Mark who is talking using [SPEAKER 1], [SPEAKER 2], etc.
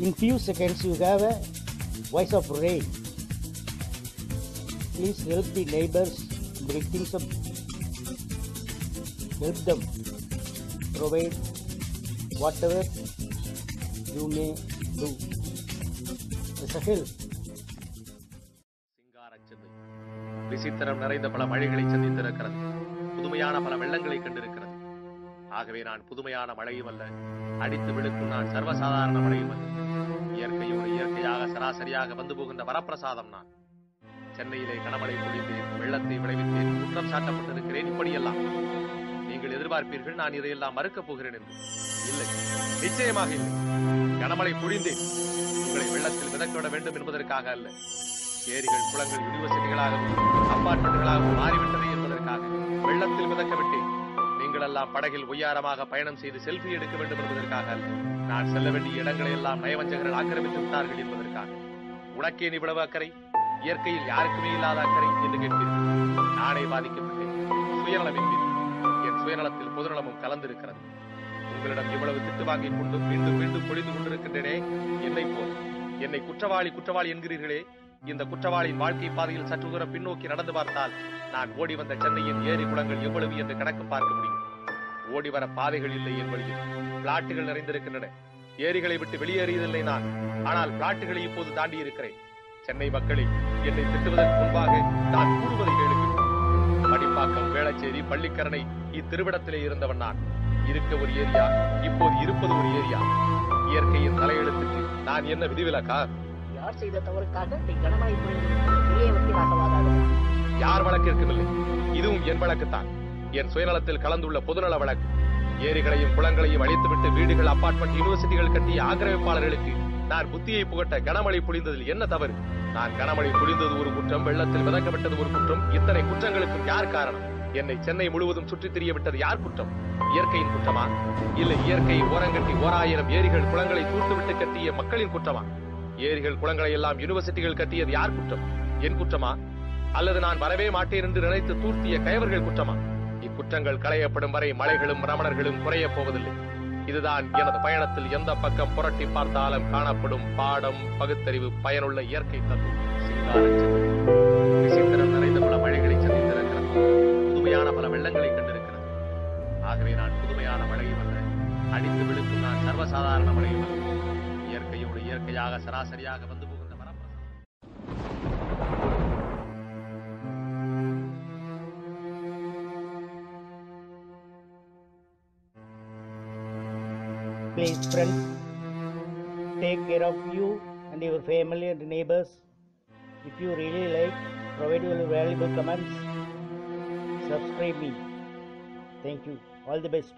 [SPEAKER 1] In few seconds, you have a voice of rain. Please help the neighbors, bring things up. Help them. Provide whatever you may do as a help.
[SPEAKER 2] சிங்காரச் Chennai விசித்திரம் நிறைந்த பல மழைகளை சந்தித்திருக்கிறது புதுமையான பல வெள்ளங்களை கண்டிருக்கிறது ஆகவே நான் புதுமையான மழையும் அல்ல அடித்து விழுக்கும் நான் சர்வசாதாரண மழையும் அல்ல இயற்கையோடு இயற்கையாக சராசரியாக வந்து போகின்ற வரப்பிரசாதம் நான் சென்னையிலே கனமழை பொழிந்தேன் வெள்ளத்தை விளைவித்தேன் குற்றம் சாட்டப்பட்டிருக்கிறேன் இப்படியெல்லாம். நீங்கள் எதிர்பார்ப்பீர்கள் நான் இதையெல்லாம் மறுக்கப் போகிறேன் என்று. இல்லை நிச்சயமாக இல்லை. கனமழை பொழிந்தேன் உங்களை வெள்ளத்தில் மிதக்க விட வேண்டும் என்பதற்காக அல்ல. ஏரிகள் குளங்கள் யூனிவர்சிட்டிகளாகவும் அப்பார்ட்மெண்ட்களாகவும் மாறிவிட்டது என்பதற்காக வெள்ளத்தில் மிதக்க விட்டேன். நீங்கள் எல்லாம் படகில் ஒய்யாரமாக பயணம் செய்து செல்ஃபி எடுக்க வேண்டும் என்பதற்காக அல்ல. நான் செல்ல வேண்டிய இடங்களை எல்லாம் நயவஞ்சகர்கள் ஆக்கிரமித்து விட்டார்கள் என்பதற்காக. உனக்கே இவ்வளவு அக்கறை? இயற்கையில் யாருக்குமே இல்லாத அக்கறை என்று கேட்பீர்கள் நானே பாதிக்கப்பட்டேன். சுயநலமின்றி என் சுயநலத்தில் பொதுநலமும் கலந்திருக்கிறது. உங்களிடம் இவ்வளவு திட்டு வாங்கிக் கொண்டு மீண்டும் மீண்டும் பொழிந்து கொண்டிருக்கின்றனே என்னை போல் என்னை குற்றவாளி குற்றவாளி என்கிறீர்களே. இந்த குற்றவாளியின் வாழ்க்கை பாதையில் சற்று தூரம் பின்னோக்கி நடந்து பார்த்தால் நான் ஓடி வந்த சென்னையின் ஏரி குளங்கள் எவ்வளவு என்று கணக்கு பார்க்க முடியும். ஓடி வர பாதைகள் இல்லை என் வழியில் பிளாட்டுகள் நிறைந்திருக்கின்றன. ஏரிகளை விட்டு வெளியேறியதில்லை நான். ஆனால் பிளாட்டுகளை இப்போது தாண்டி இருக்கிறேன் சென்னை மக்களை என்னை திட்டுவதற்கு முன்பாக நான் கூறுவதை கேளுங்கள். மடிப்பாக்கம் வேளச்சேரி பள்ளிக்கரணை இத்திருவிடத்திலே இருந்தவன் நான். இருக்க ஒரு ஏரியா இப்போது இருப்பது ஒரு ஏரியா. இயற்கையின் தலையெழுத்துக்கு நான் என்ன விதிவிலக்கா?
[SPEAKER 3] யார் செய்த தவறுக்காக நீ
[SPEAKER 2] யார் வழக்கிற்கும் இல்லை. இதுவும் என் வழக்குத்தான். என் சுயநலத்தில் கலந்துள்ள பொதுநல வழக்கு. ஏரிகளையும் குளங்களையும் அழித்துவிட்டு வீடுகள் அபார்ட்மெண்ட் யூனிவர்சிட்டிகள் கட்டிய ஆக்கிரமிப்பாளர்களுக்கு நான் புத்தியை புகட்ட கனமழை பொழிந்ததில் என்ன தவறு? நான் கனமழை புரிந்தது ஒரு குற்றம் வெள்ளத்தில் மிதக்கப்பட்டது ஒரு குற்றம். இத்தனை குற்றங்களுக்கும் யார் காரணம்? என்னை சென்னை முழுவதும் சுற்றித் திரிய விட்டது யார் குற்றம்? இயற்கையின் குற்றமா? இல்லை இயற்கை ஓரங்கட்டி ஓராயிரம் ஏரிகள் குளங்களை தூர்த்துவிட்டு கட்டிய மக்களின் குற்றமா? ஏரிகள் குளங்களை எல்லாம் யூனிவர்சிட்டிகள் கட்டியது யார் குற்றம்? என் குற்றமா? அல்லது நான் வரவே மாட்டேன் என்று நினைத்து தூர்த்திய கயவர்கள் குற்றமா? குற்றங்கள் களையப்படும் வரை மலைகளும் ரமணர்களும் குறையப் போவதில்லை. இதுதான் எனது பயணத்தில் எந்த பக்கம் புரட்டி பார்த்தாலும் காணப்படும் பாடம் பகுத்தறிவு பயனுள்ள இயற்கை தத்துவம். விசித்திரம் நிறைந்த பல மழைகளை சந்தித்திருக்கிறது புதுமையான பல வெள்ளங்களை கண்டிருக்கிறது ஆகவே நான் புதுமையான மழையும் அல்ல அடித்து விழுக்கும் நான் சர்வசாதாரண மழையும் அல்ல இயற்கையோடு இயற்கையாக சராசரியாக வந்து
[SPEAKER 1] Friends, take care of you and your family and neighbors. If you really like, provide your valuable comments. Subscribe me. Thank you. All the best.